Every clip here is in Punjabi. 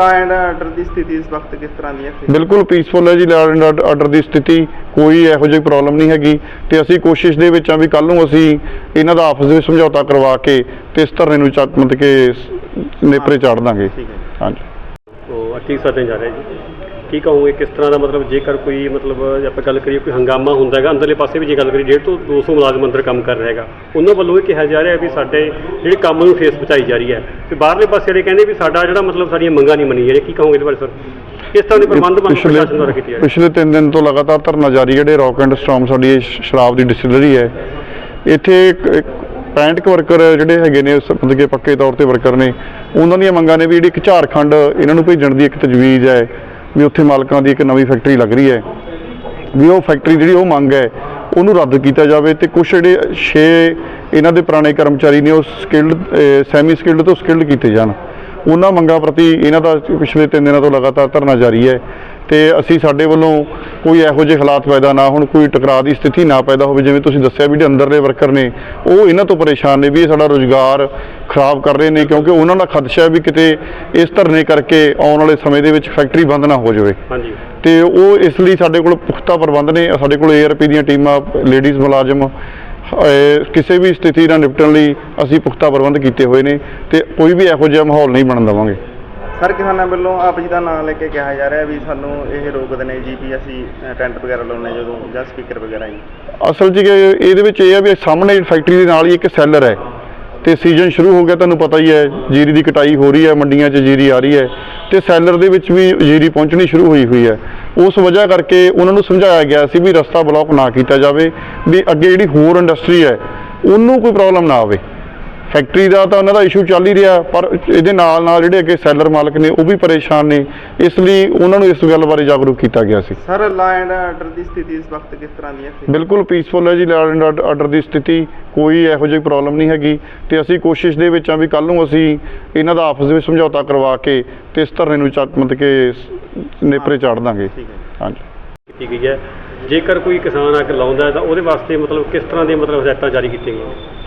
ਲਾ ਐਂਡ ਆਰਡਰ ਦੀ ਸਥਿਤੀ ਇਸ ਵਕਤ ਕਿਸ ਤਰ੍ਹਾਂ ਦੀ ਹੈ ਇੱਥੇ? ਬਿਲਕੁਲ ਪੀਸਫੁਲ ਹੈ ਜੀ ਲਾਅ ਐਂਡ ਆਰਡਰ ਦੀ ਸਥਿਤੀ ਕੋਈ ਇਹੋ ਜਿਹੀ ਪ੍ਰੋਬਲਮ ਨਹੀਂ ਹੈਗੀ ਤੇ ਅਸੀਂ ਕੋਸ਼ਿਸ਼ ਦੇ ਵਿੱਚ ਆ ਵੀ ਕੱਲ ਨੂੰ ਅਸੀਂ ਇਹਨਾਂ ਦਾ ਆਪਸ ਦੇ ਵਿੱਚ ਸਮਝੌਤਾ ਕਰਵਾ ਕੇ ਤੇ ਇਸ ਧਰਨੇ ਨੂੰ ਚੱਕ ਮਤਲਬ ਕਿ ਸ- ਨੇਪਰੇ ਚਾੜ ਦਾਂਗੇ। ਠੀਕ ਹੈ ਹਾਂਜੀ। ਉਹ ਠੀਕ ਸਾਧਨ ਜਾ ਰਿਹਾ ਜੀ। ਕੀ ਕਹੋਗੇ ਕਿਸ ਤਰ੍ਹਾਂ ਦਾ ਮਤਲਬ ਜੇਕਰ ਕੋਈ ਮਤਲਬ ਜੇ ਆਪਾਂ ਗੱਲ ਕਰੀਏ ਕੋਈ ਹੰਗਾਮਾ ਹੁੰਦਾ ਹੈਗਾ ਅੰਦਰਲੇ ਪਾਸੇ ਵੀ ਜੇ ਗੱਲ ਕਰੀਏ 150 ਤੋਂ 200 ਮੁਲਾਜ਼ਮ ਅੰਦਰ ਕੰਮ ਕਰ ਰਿਹਾ ਹੈਗਾ। ਉਹਨਾਂ ਵੱਲੋਂ ਇਹ ਕਿਹਾ ਜਾ ਰਿਹਾ ਵੀ ਸਾਡੇ ਜਿਹੜੇ ਕੰਮ ਨੂੰ ਫੇਸ ਬਚਾਈ ਜਾ ਰਹੀ ਹੈ। ਤੇ ਬਾਹਰਲੇ ਪਾਸੇ ਜਿਹੜੇ ਕਹਿੰਦੇ ਵੀ ਸਾਡਾ ਜਿਹੜਾ ਮਤਲਬ ਸਾਡੀਆਂ ਮੰਗਾਂ ਨਹੀਂ ਮੰਨੀ ਜਿਹੜੇ ਕੀ ਕਹੋਗੇ ਇਹਦੇ ਬਾਰੇ ਸਰ? ਕਿਸ ਤਰ੍ਹਾਂ ਦੇ ਪ੍ਰਬੰਧ ਪਿਛਲੇ ਪ੍ਰਸ਼ਾਸਨ ਦੁਆਰਾ ਕੀਤੇ ਜਾ ਰਹੇ? ਪਿਛਲੇ 3 ਦਿਨ ਤੋਂ ਲਗਾਤਾਰ ਧਰਨਾ ਜਾਰੀ ਜਿਹੜੇ ਰੌਕ ਐਂਡ ਸਟਾਰਮ ਸਾਡੀ ਸ਼ਰਾਬ ਦੀ ਡਿਸਟਿਲਰੀ ਹੈ। ਇੱਥੇ ਇੱਕ- ਇੱਕ 65 ਕੁ ਵਰਕਰ ਜਿਹੜੇ ਹੈਗੇ ਨੇ ਮਤਲਬ ਕਿ ਪੱਕੇ ਤੌਰ ਤੇ ਵਰਕਰ ਨੇ ਉਹਨਾਂ ਦੀਆਂ ਮੰਗਾਂ ਨੇ ਵੀ ਜਿਹੜੀ ਇੱਕ ਝਾਰਖੰਡ ਇਹਨਾਂ ਨੂੰ ਭੇਜਣ ਦੀ ਇੱਕ ਤਜਵੀਜ਼ ਹੈ। ਵੀ ਉੱਥੇ ਮਾਲਕਾਂ ਦੀ ਇੱਕ ਨਵੀਂ ਫੈਕਟਰੀ ਲੱਗ ਰਹੀ ਹੈ। ਵੀ ਉਹ ਫੈਕਟਰੀ ਜਿਹੜੀ ਉਹ ਮੰਗ ਹੈ, ਉਹਨੂੰ ਰੱਦ ਕੀਤਾ ਜਾਵੇ ਤੇ ਕੁਝ ਜਿਹੜੇ 6 ਇਹਨਾਂ ਦੇ ਪੁਰਾਣੇ ਕਰਮਚਾਰੀ ਨੇ, ਉਹ ਸਕਿਲਡ ਸੈਮੀ ਸਕਿਲਡ ਤੋਂ ਸਕਿਲਡ ਕੀਤੇ ਜਾਣ। ਉਹਨਾਂ ਮੰਗਾਂ ਪ੍ਰਤੀ ਇਹਨਾਂ ਦਾ ਪਿਛਲੇ 3 ਦਿਨਾਂ ਤੋਂ ਲਗਾਤਾਰ ਧਰਨਾ ਜਾਰੀ ਹੈ। ਤੇ ਅਸੀਂ ਸਾਡੇ ਵੱਲੋਂ ਕੋਈ ਇਹੋ ਜਿਹੇ ਹਾਲਾਤ ਪੈਦਾ ਨਾ ਹੋਣ ਕੋਈ ਟਕਰਾਅ ਦੀ ਸਥਿਤੀ ਨਾ ਪੈਦਾ ਹੋਵੇ ਜਿਵੇਂ ਤੁਸੀਂ ਦੱਸਿਆ ਵੀ ਜਿਹੜੇ ਅੰਦਰਲੇ ਵਰਕਰ ਨੇ ਉਹ ਇਹਨਾਂ ਤੋਂ ਪਰੇਸ਼ਾਨ ਨੇ ਵੀ ਇਹ ਸਾਡਾ ਰੋਜ਼ਗਾਰ ਖਰਾਬ ਕਰ ਰਹੇ ਨੇ ਕਿਉਂਕਿ ਉਹਨਾਂ ਦਾ ਖਦਸ਼ਾ ਹੈ ਵੀ ਕਿਤੇ ਇਸ ਧਰਨੇ ਕਰਕੇ ਆਉਣ ਵਾਲੇ ਸਮੇਂ ਦੇ ਵਿੱਚ ਫੈਕਟਰੀ ਬੰਦ ਨਾ ਹੋ ਜਾਵੇ। ਹਾਂਜੀ। ਤੇ ਉਹ ਇਸ ਲਈ ਸਾਡੇ ਕੋਲ ਪੁਖਤਾ ਪ੍ਰਬੰਧ ਨੇ ਸਾਡੇ ਕੋਲ ਏਆਰਪੀ ਦੀਆਂ ਟੀਮਾਂ ਲੇਡੀਜ਼ ਮੁਲਾਜ਼ਮ ਕਿਸੇ ਵੀ ਸਥਿਤੀ ਨਾਲ ਨਿਪਟਣ ਲਈ ਅਸੀਂ ਪੁਖਤਾ ਪ੍ਰਬੰਧ ਕੀਤੇ ਹੋਏ ਨੇ ਤੇ ਕੋਈ ਵੀ ਇਹੋ ਜਿਹਾ ਮਾਹੌਲ ਨਹੀਂ ਬਣਨ ਦੇਵਾਂਗੇ। ਸਰ, ਕਿਸਾਨਾਂ ਵੱਲੋਂ ਆਪ ਜੀ ਦਾ ਨਾਮ ਲੈ ਕੇ ਕਿਹਾ ਜਾ ਰਿਹਾ ਵੀ ਸਾਨੂੰ ਇਹ ਰੋਕਦੇ ਨੇ ਜੀ ਟੈਂਟ ਵਗੈਰਾ ਲਾਉਣੇ ਜਦੋਂ ਜਾਂ ਸਪੀਕਰ ਵਗੈਰਾ ਜੀ ਅਸਲ 'ਚ ਕਿ ਇਹਦੇ ਵਿੱਚ ਇਹ ਆ ਵੀ ਸਾਹਮਣੇ ਫੈਕਟਰੀ ਦੇ ਨਾਲ ਹੀ ਇੱਕ ਸੈਲਰ ਹੈ ਤੇ ਸੀਜ਼ਨ ਸ਼ੁਰੂ ਹੋ ਗਿਆ, ਤੁਹਾਨੂੰ ਪਤਾ ਹੀ ਹੈ, ਜੀਰੀ ਦੀ ਕਟਾਈ ਹੋ ਰਹੀ ਹੈ, ਮੰਡੀਆਂ 'ਚ ਜੀਰੀ ਆ ਰਹੀ ਹੈ ਤੇ ਸੈਲਰ ਦੇ ਵਿੱਚ ਵੀ ਜੀਰੀ ਪਹੁੰਚਣੀ ਸ਼ੁਰੂ ਹੋਈ ਹੋਈ ਹੈ। ਉਸ ਵਜ੍ਹਾ ਕਰਕੇ ਉਹਨਾਂ ਨੂੰ ਸਮਝਾਇਆ ਗਿਆ ਸੀ ਵੀ ਰਸਤਾ ਬਲੌਕ ਨਾ ਕੀਤਾ ਜਾਵੇ, ਵੀ ਅੱਗੇ ਜਿਹੜੀ ਹੋਰ ਇੰਡਸਟਰੀ ਹੈ, ਉਹਨੂੰ ਕੋਈ ਪ੍ਰੋਬਲਮ ਨਾ ਆਵੇ। ਫੈਕਟਰੀ ਦਾ ਤਾਂ ਉਹਨਾਂ ਦਾ ਇਸ਼ੂ ਚੱਲ ਹੀ ਰਿਹਾ ਪਰ ਇਹਦੇ ਨਾਲ ਨਾਲ ਜਿਹੜੇ ਅੱਗੇ ਸੈਲਰ ਮਾਲਕ ਨੇ ਉਹ ਵੀ ਪਰੇਸ਼ਾਨ ਨੇ ਇਸ ਲਈ ਉਹਨਾਂ ਨੂੰ ਇਸ ਗੱਲ ਬਾਰੇ ਜਾਗਰੂਕ ਕੀਤਾ ਗਿਆ ਸੀ। ਸਰ ਲਾ ਐਂਡ ਆਰਡਰ ਦੀ ਸਥਿਤੀ ਇਸ ਵਕਤ ਕਿਸ ਤਰ੍ਹਾਂ ਦੀ ਹੈ ਬਿਲਕੁਲ ਪੀਸਫੁਲ ਹੈ ਜੀ ਲਾਅ ਐਂਡ ਆਰਡਰ ਦੀ ਸਥਿਤੀ ਕੋਈ ਇਹੋ ਜਿਹੀ ਪ੍ਰੋਬਲਮ ਨਹੀਂ ਹੈਗੀ ਤੇ ਅਸੀਂ ਕੋਸ਼ਿਸ਼ ਦੇ ਵਿੱਚ ਆ ਵੀ ਕੱਲ ਨੂੰ ਅਸੀਂ ਇਹਨਾਂ ਦਾ ਆਪਸ ਦੇ ਵਿੱਚ ਸਮਝੌਤਾ ਕਰਵਾ ਕੇ ਤੇ ਇਸ ਧਰਨੇ ਨੂੰ ਚੱਕ ਮਤਲਬ ਕਿ ਨੇਪਰੇ ਚਾੜ ਦਾਂਗੇ। ਠੀਕ ਹੈ ਹਾਂਜੀ। ਕੀਤੀ ਗਈ ਹੈ। ਜੇਕਰ ਕੋਈ ਕਿਸਾਨ ਆ ਕੇ ਲਾਉਂਦਾ ਹੈ ਤਾਂ ਉਹਦੇ ਵਾਸਤੇ ਮਤਲਬ ਕਿਸ ਤਰ੍ਹਾਂ ਦੀਆਂ ਮਤਲਬ ਹਦਾਇਤਾਂ ਜਾਰੀ ਕੀਤੀਆਂ ਗਈਆਂ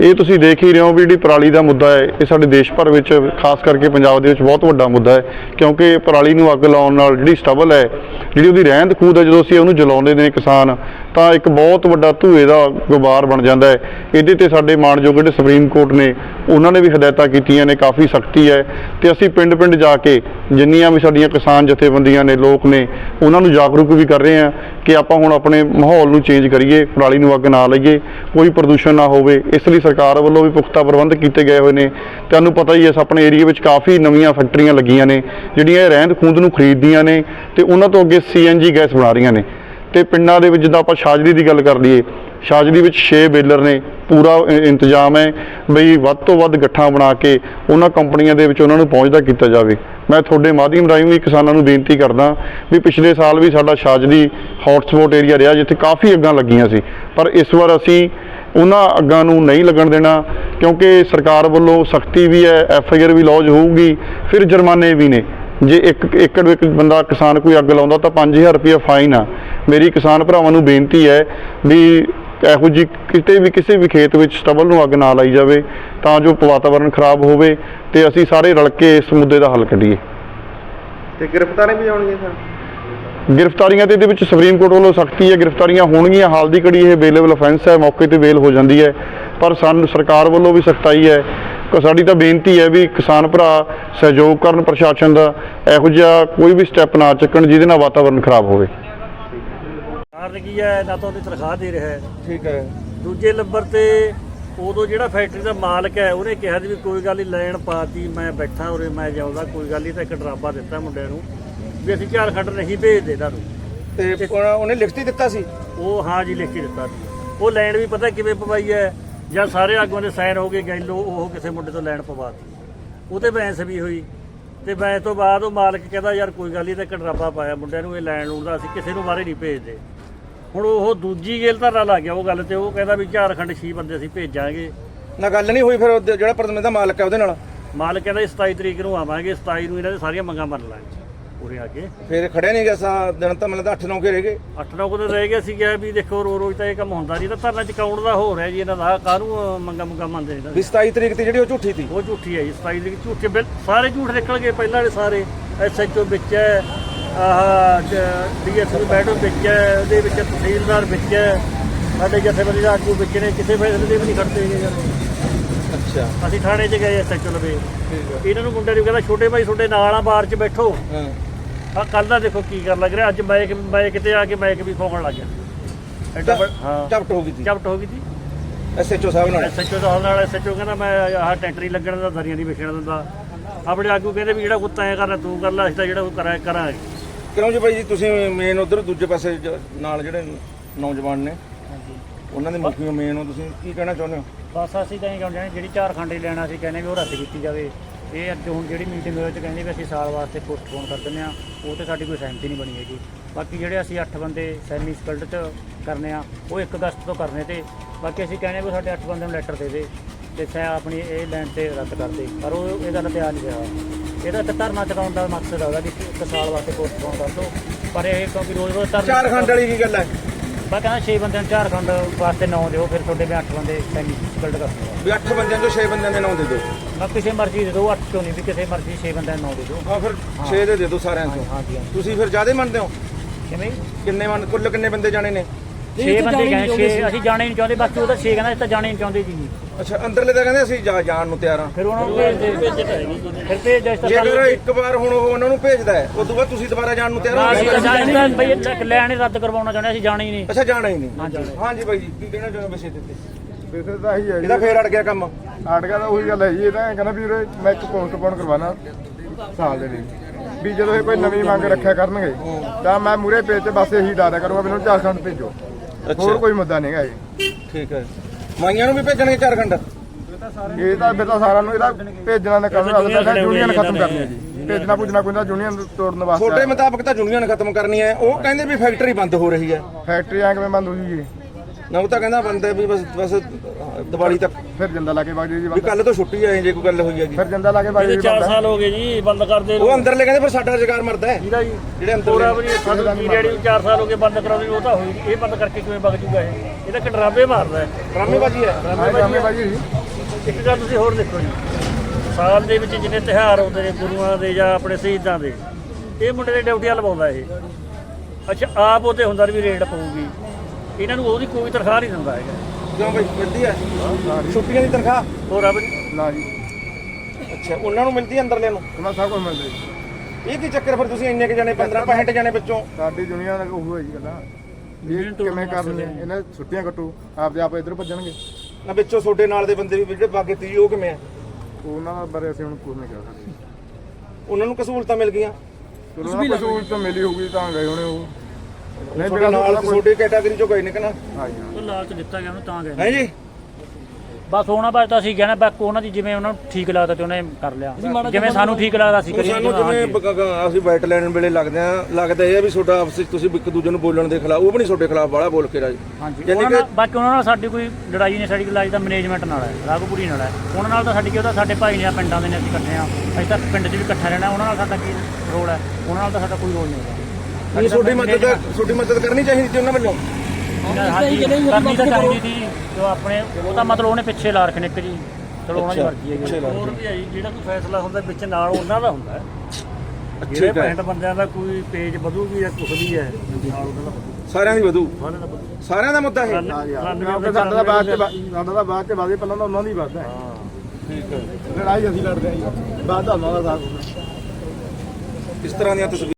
ਇਹ ਤੁਸੀਂ ਦੇਖ ਹੀ ਰਹੇ ਹੋ ਵੀ ਜਿਹੜੀ ਪਰਾਲੀ ਦਾ ਮੁੱਦਾ ਹੈ, ਇਹ ਸਾਡੇ ਦੇਸ਼ ਭਰ ਵਿੱਚ, ਖਾਸ ਕਰਕੇ ਪੰਜਾਬ ਦੇ ਵਿੱਚ ਬਹੁਤ ਵੱਡਾ ਮੁੱਦਾ ਹੈ, ਕਿਉਂਕਿ ਪਰਾਲੀ ਨੂੰ ਅੱਗ ਲਾਉਣ ਨਾਲ ਜਿਹੜੀ ਸਟਬਲ ਹੈ, ਜਿਹੜੀ ਉਹਦੀ ਰਹਿੰਦ ਖੂਦ ਹੈ, ਜਦੋਂ ਅਸੀਂ ਉਹਨੂੰ ਜਲਾਉਂਦੇ ਨੇ ਕਿਸਾਨ ਤਾਂ ਇੱਕ ਬਹੁਤ ਵੱਡਾ ਧੂਏ ਦਾ ਗੁਬਾਰ ਬਣ ਜਾਂਦਾ ਹੈ। ਇਹਦੇ ਤੇ ਸਾਡੇ ਮਾਣਯੋਗ ਜਿਹੜੇ ਸੁਪਰੀਮ ਕੋਰਟ ਨੇ, ਉਹਨਾਂ ਨੇ ਵੀ ਹਦਾਇਤਾਂ ਕੀਤੀਆਂ ਨੇ, ਕਾਫੀ ਸਖਤੀ ਹੈ। ਤੇ ਅਸੀਂ ਪਿੰਡ-ਪਿੰਡ ਜਾ ਕੇ ਜਿੰਨੀਆਂ ਵੀ ਸਾਡੀਆਂ ਕਿਸਾਨ ਜਥੇਬੰਦੀਆਂ ਨੇ, ਲੋਕ ਨੇ, ਉਹਨਾਂ ਨੂੰ ਜਾਗਰੂਕ ਵੀ ਕਰ ਰਹੇ ਹਾਂ ਕਿ ਆਪਾਂ ਹੁਣ ਆਪਣੇ ਮਾਹੌਲ ਨੂੰ ਚੇਂਜ ਕਰੀਏ, ਪਰਾਲੀ ਨੂੰ ਅੱਗ ਨਾ ਲਈਏ, ਕੋਈ ਪ੍ਰਦੂਸ਼ਣ ਨਾ ਹੋਵੇ। ਇਸ ਲਈ ਸਰਕਾਰ ਵੱਲੋਂ ਵੀ ਪੁਖਤਾ ਪ੍ਰਬੰਧ ਕੀਤੇ ਗਏ ਹੋਏ ਨੇ। ਤੁਹਾਨੂੰ ਪਤਾ ਹੀ ਹੈ ਆਪਣੇ ਏਰੀਆ ਵਿੱਚ ਕਾਫੀ ਨਵੀਆਂ ਫੈਕਟਰੀਆਂ ਲੱਗੀਆਂ ਨੇ, ਜਿਹੜੀਆਂ ਇਹ ਰਹਿੰਦ ਖੂੰਦ ਨੂੰ ਖਰੀਦਦੀਆਂ ਨੇ ਤੇ ਉਹਨਾਂ ਤੋਂ ਅੱਗੇ ਸੀਐਨਜੀ ਗੈਸ ਬਣਾ ਰਹੀਆਂ ਨੇ। ਤੇ ਪਿੰਡਾਂ ਦੇ ਵਿੱਚ ਜਿੱਦਾਂ ਆਪਾਂ ਸ਼ਾਜਲੀ ਦੀ ਗੱਲ ਕਰ ਲਈਏ, ਸ਼ਾਜਲੀ ਵਿੱਚ 6 ਬੇਲਰ ਨੇ, ਪੂਰਾ ਇੰਤਜ਼ਾਮ ਹੈ ਬਈ ਵੱਧ ਤੋਂ ਵੱਧ ਗੱਠਾਂ ਬਣਾ ਕੇ ਉਹਨਾਂ ਕੰਪਨੀਆਂ ਦੇ ਵਿੱਚ ਉਹਨਾਂ ਨੂੰ ਪਹੁੰਚਦਾ ਕੀਤਾ ਜਾਵੇ। ਮੈਂ ਤੁਹਾਡੇ ਮਾਧਿਅਮ ਰਾਹੀਂ ਵੀ ਕਿਸਾਨਾਂ ਨੂੰ ਬੇਨਤੀ ਕਰਦਾ ਵੀ ਪਿਛਲੇ ਸਾਲ ਵੀ ਸਾਡਾ ਸ਼ਾਜਲੀ ਹੌਟਸਪੌਟ ਏਰੀਆ ਰਿਹਾ, ਜਿੱਥੇ ਕਾਫੀ ਅੱਗਾਂ ਲੱਗੀਆਂ ਸੀ। ਪਰ ਇਸ ਵਾਰ ਅਸੀਂ ਉਹਨਾਂ ਅੱਗਾਂ ਨੂੰ ਨਹੀਂ ਲੱਗਣ ਦੇਣਾ, ਕਿਉਂਕਿ ਸਰਕਾਰ ਵੱਲੋਂ ਸਖਤੀ ਵੀ ਹੈ, ਐਫ ਆਈ ਆਰ ਵੀ ਲੌਜ ਹੋਊਗੀ, ਫਿਰ ਜੁਰਮਾਨੇ ਵੀ ਨੇ। ਜੇ ਇੱਕ ਏਕੜ ਵਿੱਚ ਬੰਦਾ ਕਿਸਾਨ ਕੋਈ ਅੱਗ ਲਾਉਂਦਾ ਤਾਂ 5000 ਰੁਪਏ ਫਾਈਨ ਆ। ਮੇਰੀ ਕਿਸਾਨ ਭਰਾਵਾਂ ਨੂੰ ਬੇਨਤੀ ਹੈ ਵੀ ਇਹੋ ਜੀ ਕਿਤੇ ਵੀ ਕਿਸੇ ਵੀ ਖੇਤ ਵਿੱਚ ਸਟਬਲ ਨੂੰ ਅੱਗ ਨਾ ਲਾਈ ਜਾਵੇ ਤਾਂ ਜੋ ਵਾਤਾਵਰਣ ਖਰਾਬ ਹੋਵੇ ਤੇ ਅਸੀਂ ਸਾਰੇ ਰਲ ਕੇ ਇਸ ਮੁੱਦੇ ਦਾ ਹੱਲ ਕੱਢੀਏ। ਤੇ ਗ੍ਰਿਫਤਾਰੀ ਵੀ ਆਉਣਗੀਆਂ ਸਰ? ਗ੍ਰਿਫਤਾਰੀਆਂ ਤੇ ਇਹਦੇ ਵਿੱਚ ਸੁਪਰੀਮ ਕੋਰਟ ਵੱਲੋਂ ਸਖਤੀ ਹੈ ਗ੍ਰਿਫਤਾਰੀਆਂ ਹੋਣਗੀਆਂ ਹਾਲ ਦੀ ਘੜੀ ਇਹ ਬੇਲੇਬਲ ਅਫੈਂਸ ਹੈ ਮੌਕੇ ਤੇ ਬੇਲ ਹੋ ਜਾਂਦੀ ਹੈ ਪਰ ਸਾਨੂੰ ਸਰਕਾਰ ਵੱਲੋਂ ਵੀ ਸਖਤਾਈ ਹੈ। ਕਿ ਸਾਡੀ ਤਾਂ ਬੇਨਤੀ ਹੈ ਵੀ ਕਿਸਾਨ ਭਰਾ ਸਹਿਯੋਗ ਕਰਨ ਪ੍ਰਸ਼ਾਸਨ ਦਾ ਇਹੋ ਜਿਹਾ ਕੋਈ ਵੀ ਸਟੈਪ ਨਾ ਚੱਕਣ ਜਿਹਦੇ ਨਾਲ ਵਾਤਾਵਰਣ ਖਰਾਬ ਹੋਵੇ। ਕਾਰਨ ਕੀ ਹੈ? ਨਾ ਤਾਂ ਉਹਦੀ ਤਨਖਾਹ ਦੇ ਰਿਹਾ ਹੈ। ਠੀਕ ਹੈ। ਦੂਜੇ ਨੰਬਰ ਤੇ ਉਦੋਂ ਜਿਹੜਾ ਫੈਕਟਰੀ ਦਾ ਮਾਲਕ ਹੈ ਉਹਨੇ ਕਿਹਾ ਸੀ ਵੀ ਕੋਈ ਗੱਲ ਨਹੀਂ ਲੈਣ ਪਾਤੀ ਮੈਂ ਬੈਠਾ ਉਰੇ ਮੈਂ ਜਾਉਂਦਾ ਕੋਈ ਗੱਲ ਨਹੀਂ ਤਾਂ ਇੱਕ ਡਰਾਬਾ ਦਿੱਤਾ ਮੁੰਡਿਆਂ ਨੂੰ ਵੀ ਅਸੀਂ ਝਾਰਖੰਡ ਨਹੀਂ ਭੇਜਦੇ ਤੁਹਾਨੂੰ ਤੇ ਉਹਨਾਂ- ਉਹਨੇ ਲਿਖਤੀ ਦਿੱਤਾ ਸੀ? ਉਹ ਹਾਂ ਜੀ ਲਿਖ ਕੇ ਦਿੱਤਾ ਸੀ। ਉਹ ਲੈਣ ਵੀ ਪਤਾ ਕਿਵੇਂ ਪਵਾਈ ਹੈ? ਜਾਂ ਸਾਰੇ ਆਗੂਆਂ ਦੇ ਸਾਈਨ ਹੋ ਗਏ ਗੈਲੋ ਉਹ ਕਿਸੇ ਮੁੰਡੇ ਤੋਂ ਲੈਣ ਪਵਾਤੀ ਉਹਤੇ ਬੈਂਸ ਵੀ ਹੋਈ। ਤੇ ਬੈਂਸ ਤੋਂ ਬਾਅਦ ਉਹ ਮਾਲਕ ਕਹਿੰਦਾ ਯਾਰ ਕੋਈ ਗੱਲ ਨਹੀਂ ਤਾਂ ਇੱਕ ਡਰਾਬਾ ਪਾਇਆ ਮੁੰਡਿਆਂ ਨੂੰ ਇਹ ਲੈਣ ਲੂਣ ਦਾ ਅਸੀਂ ਕਿਸੇ ਨੂੰ ਬਾਹਰੇ ਨਹੀਂ ਭੇਜਦੇ। ਹੁਣ ਉਹ ਦੂਜੀ ਗੇਲ ਧਰਨਾ ਲੱਗ ਗਿਆ ਉਹ ਗੱਲ ਤੇ ਉਹ ਕਹਿੰਦਾ ਵੀ ਝਾਰਖੰਡ ਛੀ ਬੰਦੇ ਅਸੀਂ ਭੇਜਾਂਗੇ। ਨਾ ਗੱਲ ਨਹੀਂ ਹੋਈ ਫਿਰ ਉਹਦੇ- ਜਿਹੜਾ ਪ੍ਰਤੀਨਿਧ ਦਾ ਮਾਲਕ ਹੈ ਉਹਦੇ ਨਾਲ? ਮਾਲਕ ਕਹਿੰਦਾ ਜੀ 27 ਤਰੀਕ ਨੂੰ ਆਵਾਂਗੇ 27 ਨੂੰ ਇਹਨਾਂ ਦੇ ਸਾਰੀਆਂ ਮੰਗਾਂ ਮੰਨ ਲਾਂਗੇ ਉਰੇ ਆ ਕੇ। ਫਿਰ ਖੜਿਆ ਨਹੀਂ ਗਿਆ ਸਾ ਦਿਨ ਤਾਂ ਮੈਨੂੰ ਤਾਂ 8-9 ਕੇ ਰਹਿ ਗਏ। 8-9 ਦਿਨ ਰਹਿ ਗਿਆ ਸੀ ਗਿਆ ਵੀ ਦੇਖੋ ਰੋ ਰੋਜ਼ ਤਾਂ ਇਹ ਕੰਮ ਹੁੰਦਾ ਨਹੀਂ ਤਾਂ ਧਰਨਾ ਚਕਾਉਣ ਦਾ ਹੋ ਰਿਹਾ ਜੀ ਇਹਨਾਂ ਦਾ ਕਾਹਨੂੰ ਮੰਗਾ ਮੰਗਾ ਮੰਨਦੇ ਨੇ ਵੀ 27 ਤਰੀਕ ਤੇ ਜਿਹੜੀ ਉਹ ਝੂਠੀ ਸੀ। ਉਹ ਝੂਠੀ ਹੈ ਜੀ 27 ਦੇ ਝੂਠੇ ਬਿੱਲ ਸਾਰੇ ਝੂਠ ਨਿਕਲ ਗਏ ਪਹਿਲਾਂ ਵਾਲੇ ਸਾਰੇ ਐਸਐਚਓ ਵਿੱਚ ਹੈ ਆਹ ਡੀਐਸਪੀ ਬੈਠੋ ਵਿੱਚ ਹੈ ਉਹਦੇ ਵਿੱਚ ਤਹਿਸੀਲਦਾਰ ਵਿੱਚ ਹੈ। ਸਾਡੇ ਜਥੇਬੰਦੀ ਦਾ ਆਗੂ ਵਿੱਚ ਨੇ ਕਿਸੇ ਫੈਸਲੇ ਦੇ ਵੀ ਨਹੀਂ ਖੜਦੇ ਹੈਗੇ ਯਾਰ। ਅੱਛਾ। ਅਸੀਂ ਥਾਣੇ 'ਚ ਗਏ ਐਸਐਚਓ ਲਵੇ ਇਹਨਾਂ ਨੂੰ ਮੁੰਡੇ ਨੂੰ ਕਹਿੰਦਾ ਛੋਟੇ ਭਾਈ ਤੁਹਾਡੇ ਨਾਲ ਆ ਬਾਰ 'ਚ ਬੈਠੋ। ਹਾਂ। ਆ ਕੱਲ ਦਾ ਦੇਖੋ ਕੀ ਕਰਨ ਲੱਗ ਰਿਹਾ। ਅੱਜ ਮੈਂ ਮੈਂ ਕਿਤੇ ਆ ਕੇ ਮੈਂ ਵੀ ਫੋਕਣ ਲੱਗ ਗਿਆ। ਐਡਾ ਵੱਡ- ਹਾਂ। ਗਈ ਸੀ। ਚਪਟ ਹੋ ਗਈ ਸੀ। ਐਸਐਚਓ ਸਾਹਿਬ ਨਾਲ। ਐਸਐਚਓ ਦਾ ਨਾਲ ਐਸਐਚਓ ਕਹਿੰਦਾ ਮੈਂ ਆਹ ਟੈਂਟਰੀ ਲੱਗਣ ਦਾ ਦਰੀਆਂ ਨਹੀਂ ਵਿਖਣ ਦਿੰਦਾ। ਆਪਣੇ ਆਗੂ ਕਹਿੰਦੇ ਵੀ ਜਿਹੜਾ ਕੁੱਤਾ ਐ ਕਰਨਾ ਤੂੰ ਕਰ ਲੈ ਅਸੀਂ ਤਾਂ ਜਿਹੜਾ ਕਰਾਂ ਕਰਾਂਗੇ। ਕਿਉਂ ਜੀ ਬਾਈ ਜੀ? ਤੁਸੀਂ ਮੇਨ ਉਧਰ ਦੂਜੇ ਪਾਸੇ ਜ- ਨਾਲ ਜਿਹੜੇ ਨੌਜਵਾਨ ਨੇ। ਉਹਨਾਂ ਦੇ ਮੁਖੀਓ ਮੇਨ ਹੋ ਤੁਸੀਂ। ਕੀ ਕਹਿਣਾ ਚਾਹੁੰਦੇ ਹੋ? ਬਸ ਅਸੀਂ ਤਾਂ ਇਹ ਕਹਿੰਦੇ ਹਾਂ ਜਿਹੜੀ ਝਾਰਖੰਡ ਹੀ ਲੈਣਾ ਸੀ ਕਹਿੰਦੇ ਵੀ ਉਹ ਰੱਦ ਕੀਤੀ ਜਾਵੇ। ਇਹ ਅੱਜ ਹੁਣ ਜਿਹੜੀ ਮੀਟਿੰਗ ਹੋਈ ਚ ਕਹਿੰਦੇ ਵੀ ਅਸੀਂ ਸਾਲ ਵਾਸਤੇ ਪੋਸਟਪੋਨ ਕਰ ਦਿੰਦੇ ਆ ਉਹ ਤੇ ਸਾਡੀ ਕੋਈ ਸਹਿਮਤੀ ਨਹੀਂ ਬਣੀ ਹੈਗੀ। ਬਾਕੀ ਜਿਹੜੇ ਅਸੀਂ 8 ਬੰਦੇ ਸੈਮੀ ਸਕਲਟ ਚ ਕਰਨੇ ਆ ਉਹ 1 ਅਗਸਤ ਤੋਂ ਕਰਨੇ ਤੇ। ਬਾਕੀ ਅਸੀਂ ਕਹਿੰਦੇ ਵੀ ਸਾਡੇ 8 ਬੰਦੇ ਨੂੰ ਲੈਟਰ ਦੇ ਦੇ। ਤੇ ਸੈ ਆਪਣੀ ਇਹ ਲੈਣ ਤੇ ਰੱਦ ਕਰ ਦੇ। ਪਰ ਉਹ ਇਹ ਗੱਲ ਤਿਆਰ ਨਹੀਂ ਰਿਹਾ ਇਹਦਾ ਤਾਂ ਧਰਨਾ ਚਲਾਉਣ ਦਾ ਮਕਸਦ ਹੈਗਾ ਕਿ ਇੱਕ ਸਾਲ ਵਾਸਤੇ ਪੋਸਟਪੋਨ ਕਰ ਦਿਓ ਪਰ ਇਹ ਕਿਉਂਕਿ ਰੋਜ਼ ਰੋਜ਼ ਧਰਨਾ ਝਾਰਖੰਡ ਵਾਲੀ ਕੀ ਗੱਲ ਹੈ ਮੈਂ ਕਹਿੰਦਾ 6 ਬੰਦਿਆਂ ਨੂੰ ਝਾਰਖੰਡ ਵਾਸਤੇ 9 ਦਿਓ ਫਿਰ ਤੁਹਾਡੇ ਵੀ 8 ਬੰਦੇ ਸੈਮੀ ਸਕਲਟ ਕਰ ਦਿਓ। ਵੀ 8 ਬੰਦਿਆਂ ਚੋਂ 6 ਬੰਦਿਆਂ ਦੇ ਨਾਂ ਦੇ ਦਿਓ। ਮੈਂ ਕਿਸੇ ਮਰਜ਼ੀ ਦੇ ਦਿਓ 8 ਚੋਂ ਨਹੀਂ ਵੀ ਕਿਸੇ ਮਰਜ਼ੀ 6 ਬੰਦਿਆਂ ਨੂੰ 9 ਦੇ ਦਿਓ। ਹਾਂ ਫਿਰ 6 ਦੇ ਦੇ ਦਿਓ ਸਾਰਿਆਂ ਤੋਂ ਹਾਂਜੀ ਤੁਸੀਂ ਫਿਰ ਜ਼ਿਆਦਾ ਮੰਨਦੇ ਹੋ? ਕਿਵੇਂ? ਕਿੰਨੇ ਮੰਨ ਕੁੱਲ ਕਿੰਨੇ ਬੰਦੇ ਜਾਣੇ ਨੇ? 6 ਬੰਦੇ ਕਹਿੰਦੇ 6 ਅਸੀਂ ਜਾਣੇ ਨਹੀਂ ਚਾਹੁੰਦੇ ਬਾਕੀ ਉਹਦਾ 6 ਕਹਿੰਦਾ ਅਸੀਂ ਤਾਂ ਜਾਣੇ ਨਹੀਂ ਚਾਹੁੰਦੇ ਜੀ। ਅੱਛਾ ਅੰਦਰਲੇ ਤਾਂ ਕਹਿੰਦੇ ਅਸੀਂ ਜਾ- ਜਾਣ ਨੂੰ ਤਿਆਰ ਹਾਂ। ਫਿਰ ਉਹਨਾਂ ਨੂੰ ਭੇਜ ਦੇ ਫਿਰ ਭੇਜ ਦੇ ਇਸ ਤਰ੍ਹਾਂ ਜੇਕਰ ਇੱਕ ਵਾਰ ਹੁਣ ਉਹ ਉਹਨਾਂ ਨੂੰ ਭੇਜਦਾ ਹੈ ਉਸ ਤੋਂ ਬਾਅਦ ਤੁਸੀਂ ਦੁਬਾਰਾ ਜਾਣ ਨੂੰ ਤਿਆਰ ਨਾ ਅਸੀਂ ਤਾਂ ਹੋ ਜਾਣੇ ਤਾਂ ਬਈ ਇਹ ਲੈਣ ਹੀ ਰੱਦ ਕਰਵਾਉਣਾ ਚਾਹੁੰਦੇ ਅਸੀਂ ਜਾਣੇ ਹੀ ਨਹੀਂ। ਅੱਛਾ ਜਾਣਾ ਹੀ ਨਹੀਂ। ਹਾਂਜੀ। ਹਾਂਜੀ ਬਾਈ ਜੀ ਕੀ ਕਹਿਣਾ ਚਾਹੁੰਦੇ ਵਿਸ਼ੇ ਦੇ ਉੱਤੇ? ਵੈਸੇ ਤਾਂ ਇਹੀ ਹੈ ਜੀ। ਇਹਦਾ ਫੇਰ ਅੜ ਗਿਆ ਕੰਮ। ਆਟ ਗਿਆ ਤਾਂ ਉਹੀ ਗੱਲ ਹੈ ਜੀ ਇਹ ਤਾਂ ਕਹਿੰਦਾ ਵੀ ਉਰੇ ਮੈਂ ਇੱਕ ਪੋਸਟਪੋਨ ਕਰਵਾਣਾ ਸਾਲ ਦੇ ਲਈ। ਵੀ ਜਦੋਂ ਇਹ ਕੋਈ ਨਵੀਂ ਮੰਗ ਰੱਖਿਆ ਕਰਨਗੇ ਤਾਂ ਮੈਂ ਮੂਰੇ ਪੇਜ ਤੇ ਬਸ ਇਹੀ ਡਾਰਾ ਕਰੂੰਗਾ ਮੈਨੂੰ ਝਾਰਖੰਡ ਭੇਜੋ। ਹੋਰ ਕੋਈ ਮੁੱਦਾ ਨਹੀਂਗਾ ਇਹ। ਠੀਕ ਹੈ। ਮਾਈਆਂ ਨੂੰ ਵੀ ਭੇਜਣਗੇ ਝਾਰਖੰਡ ਇਹ ਤਾਂ ਫਿਰ ਤਾਂ ਸਾਰਿਆਂ ਨੂੰ ਇਹਦਾ ਭੇਜਣਾ ਨੇ ਕਰਨਾ ਪਹਿਲਾਂ ਯੂਨੀਅਨ ਖਤਮ ਕਰਨੀ ਹੈ ਜੀ। ਭੇਜਣਾ ਪੁੱਜਣਾ ਕੋਈ ਨਾ ਯੂਨੀਅਨ ਤੋੜਨ ਵਾਸਤੇ ਮੁਤਾਬਕ ਤਾਂ ਯੂਨੀਅਨ ਖਤਮ ਕਰਨੀ ਹੈ। ਉਹ ਕਹਿੰਦੇ ਵੀ ਫੈਕਟਰੀ ਬੰਦ ਹੋ ਰਹੀ ਹੈ। ਫੈਕਟਰੀ ਆ ਕਿਵੇਂ ਬੰਦ ਹੋਈ ਜੀ ਨਾ ਉਹ ਤਾਂ ਕਹਿੰਦਾ ਬੰਦੇ ਵੀ ਬਸ ਬਸ ਦੀਵਾਲੀ ਤੱਕ। ਫਿਰ ਜੰਦਾ ਲਾ ਕੇ ਵਗ ਜੀ ਵੀ ਬੰਦ ਕੱਲ ਤੋਂ ਛੁੱਟੀ ਆਏ ਜੇ ਕੋਈ ਗੱਲ ਹੋਈ ਹੈਗੀ ਫਿਰ ਜੰਦਾ ਲਾ ਕੇ ਵਗ ਇਹਦੇ ਜੀ 4 ਬੰਦ। ਸਾਲ ਹੋ ਗਏ ਜੀ ਬੰਦ ਕਰਦੇ ਉਹ ਅੰਦਰਲੇ ਕਹਿੰਦੇ ਫਿਰ ਸਾਡਾ ਰੁਜ਼ਗਾਰ ਮਰਦਾ ਹੈ। ਇਹਦਾ ਜੀ ਜਿਹੜੇ ਅੰਦਰ ਪੂਰਾ ਵੀ ਸਾਨੂੰ ਕੀ ਰੇੜੀ 4 ਸਾਲ ਹੋ ਗਏ ਬੰਦ ਕਰਾਉਂਦੇ ਉਹ ਤਾਂ ਹੋਈ। ਇਹ ਬੰਦ ਕਰਕੇ ਕਿਵੇਂ ਵਗ ਜੂਗਾ ਇਹ? ਇਹ ਤਾਂ ਮਾਰਦਾ ਹੈ। ਡਰਾਮੇਬਾਜ਼ੀ ਹੈ। ਹਾਂ ਜਾਮੇ ਬਾਜੀ ਜੀ। ਇੱਕ ਗੱਲ ਤੁਸੀਂ ਹੋਰ ਦੇਖੋ ਜੀ। ਸਾਲ ਦੇ ਵਿੱਚ ਜਿੰਨੇ ਤਿਉਹਾਰ ਆਉਂਦੇ ਨੇ ਗੁਰੂਆਂ ਦੇ ਜਾਂ ਆਪਣੇ ਸ਼ਹੀਦਾਂ ਦੇ ਇਹ ਮੁੰਡੇ ਦੇ ਡਿਊਟੀਆਂ ਲਵਾਉਂਦਾ ਇਹ। ਅੱਛਾ ਆਪ ਉਹਤੇ ਹੁੰਦਾ ਵੀ ਰੇਡ ਪਊਗੀ। ਇਹਨਾਂ ਨੂੰ ਉਹਦੀ ਕੋਈ ਤਨਖਾਹ ਨਹੀਂ ਦਿੰਦਾ ਹੈਗਾ। ਕਿਉਂ ਬਈ? ਮਿਲਦੀ ਹੈ ਛੁੱਟੀਆਂ ਦੀ ਤਨਖਾਹ? ਹੋਰ ਰੱਬ ਜੀ ਨਾ ਜੀ। ਅੱਛਾ ਉਹਨਾਂ ਨੂੰ ਮਿਲਦੀ ਹੈ ਅੰਦਰਲੇ ਨੂੰ? ਉਹਨਾਂ ਸਭ ਕੁਝ ਮਿਲਦਾ। ਜੀ ਇਹ ਕੀ ਚੱਕਰ ਫਿਰ ਤੁਸੀਂ ਇੰਨੇ ਕਿ ਜਾਣੇ 15 65 ਜਾਣੇ ਵਿੱਚੋਂ? ਸਾਡੀ ਦੁਨੀਆ ਦਾ ਉਹ ਹੈ ਜੀ ਗੱਲਾਂ। ਇਹ ਕਿਵੇਂ ਕਰਨੀ ਹੈ ਇਹਨਾਂ ਦੀ ਛੁੱਟੀਆਂ ਕੱਟੂ। ਆਪਦੇ ਆਪ ਇੱਧਰ ਭੱਜਣਗੇ। ਨਾ ਵਿੱਚੋਂ ਤੁਹਾਡੇ ਨਾਲ ਦੇ ਬੰਦੇ ਵੀ ਜਿਹੜੇ ਬਾਗੇ ਤੀ ਉਹ ਕਿਵੇਂ ਆ? ਉਹਨਾਂ ਦਾ ਬਾਰੇ ਅਸੀਂ ਹੁਣ ਕੁਝ ਨਹੀਂ ਕਹਿ ਸਕਦੇ। ਉਹਨਾਂ ਨੂੰ ਕਸੂਲਤਾਂ ਮਿਲ ਗਈਆਂ। ਚਲੋ ਉਹਨਾਂ ਨੂੰ ਸਹੂਲਤ ਮਿਲੀ ਹੋਊਗੀ ਤਾਂ ਗਏ ਹੋਣੇ ਉਹ। ਨਹੀਂ ਤੁਹਾਡੇ ਨਾਲ ਤੁਹਾਡੀ ਕੈਟਾਗਰੀ ਚੋਂ ਗਏ ਨੇ ਕਿ ਨਾ ਹਾਂ। ਜੀ ਉਹ ਲਾਲਚ ਦਿੱਤਾ ਗਿਆ ਉਹਨੂੰ ਤਾਂ ਗਏ ਹੈ ਜੀ? ਬਸ ਉਹਨਾਂ ਬਾਰੇ ਤਾਂ ਅਸੀਂ ਕਹਿਣਾ ਬਸ ਉਹਨਾਂ ਦੀ ਜਿਵੇਂ ਉਹਨਾਂ ਨੂੰ ਠੀਕ ਲੱਗਦਾ ਤੇ ਉਹਨੇ ਕਰ ਲਿਆ। ਜਿਵੇਂ ਸਾਨੂੰ ਠੀਕ ਲੱਗਦਾ ਅਸੀਂ ਕਰੀਏ। ਸਾਨੂੰ ਜਿਵੇਂ ਬ- ਅਸੀਂ ਬੈਟ ਲੈਣ ਵੇਲੇ ਲੱਗਦੇ ਆ ਲੱਗਦਾ ਇਹ ਆ ਵੀ ਤੁਹਾਡਾ ਆਪਸ ਵਿੱਚ ਤੁਸੀਂ ਇੱਕ ਦੂਜੇ ਨੂੰ ਬੋਲਣ ਦੇ ਖਿਲਾਫ ਉਹ ਵੀ ਨਹੀਂ ਤੁਹਾਡੇ ਖਿਲਾਫ ਬਾਹਲਾ ਬੋਲ ਕੇ ਰਾਜੀ। ਹਾਂਜੀ ਯਾਨੀ ਉਹਨਾਂ ਕਿ- ਨਾਲ ਬਾਕੀ ਉਹਨਾਂ ਨਾਲ ਸਾਡੀ ਕੋਈ ਲੜਾਈ ਨਹੀਂ ਸਾਡੀ ਲੜਾਈ ਤਾਂ ਮੈਨੇਜਮੈਂਟ ਨਾਲ ਹੈ ਰਾਗਪੁਰੀ ਨਾਲ ਹੈ। ਉਹਨਾਂ ਨਾਲ ਤਾਂ ਸਾਡੀ ਕੀ ਉਹਦਾ ਸਾਡੇ ਭਾਈ ਨੇ ਆ, ਪਿੰਡਾਂ ਦੇ ਨੇ ਅਸੀਂ ਇਕੱਠੇ ਆ ਅਸੀਂ ਤਾਂ ਪਿੰਡ 'ਚ ਵੀ ਇਕੱਠਾ ਰਹਿਣਾ ਉਹਨਾਂ ਨਾਲ ਸਾਡਾ ਕੀ ਰੋਲ ਹੈ? ਉਹਨਾਂ ਨਾਲ ਤਾਂ ਸਾਡਾ ਕੋਈ ਰੋਲ ਨਹੀਂ ਹੈਗਾ। ਇਹ ਤੁਹਾਡੀ ਮਦਦ ਤੁਹਾਡੀ ਮਦਦ ਕਰਨੀ ਚਾਹੀਦੀ ਸੀ ਉਹਨਾਂ ਵੱਲੋਂ? ਹਾਂਜੀ ਕਰਨੀ ਤਾਂ ਚਾਹੀਦੀ ਸੀ ਜੋ ਆਪਣੇ ਉਹ ਤਾਂ ਮਤਲਬ ਉਹਨੇ ਪਿੱਛੇ ਲਾ ਰੱਖੇ ਨੇ ਇੱਕ ਜੀ ਚਲੋ ਉਹਨਾਂ ਦੀ ਮਰਜ਼ੀ ਹੈ ਜੀ। ਹੋਰ ਵੀ ਹੈ ਜੀ ਜਿਹੜਾ ਕੋਈ ਫੈਸਲਾ ਹੁੰਦਾ ਵਿੱਚ ਨਾਲ ਉਹਨਾਂ ਦਾ ਹੁੰਦਾ ਹੈ। ਜਿਹੜੇ ਠੀਕ ਹੈ। 65 ਬੰਦਿਆਂ ਦਾ ਕੋਈ ਪੇਜ ਵਧੂਗੀ ਜਾਂ ਕੁਝ ਵੀ ਹੈ ਨਾਲ ਉਹਨਾਂ ਦਾ ਵਧੂ। ਸਾਰਿਆਂ ਦੀ ਵਧੂ? ਸਾਰਿਆਂ ਦਾ ਮੁੱਦਾ ਹੈ ਕਿਉਂਕਿ ਸਾਡਾ ਤਾਂ ਬਾਅਦ ਚ ਸਾਡਾ ਤਾਂ ਬਾਅਦ ਚ ਵਾਦੇ ਪਹਿਲਾਂ ਤਾਂ ਉਹਨਾਂ ਦੀ ਵੱਧਦਾ ਹੈ। ਠੀਕ ਹੈ। ਲੜਾਈ ਅਸੀਂ ਲੜਦੇ ਜੀ। ਬਾਅਦ ਦਾ ਉਹਨਾਂ ਦਾ ਸਾਥ ਇਸ ਤਰ੍ਹਾਂ ਦੀਆਂ ਤਸਵੀਰਾਂ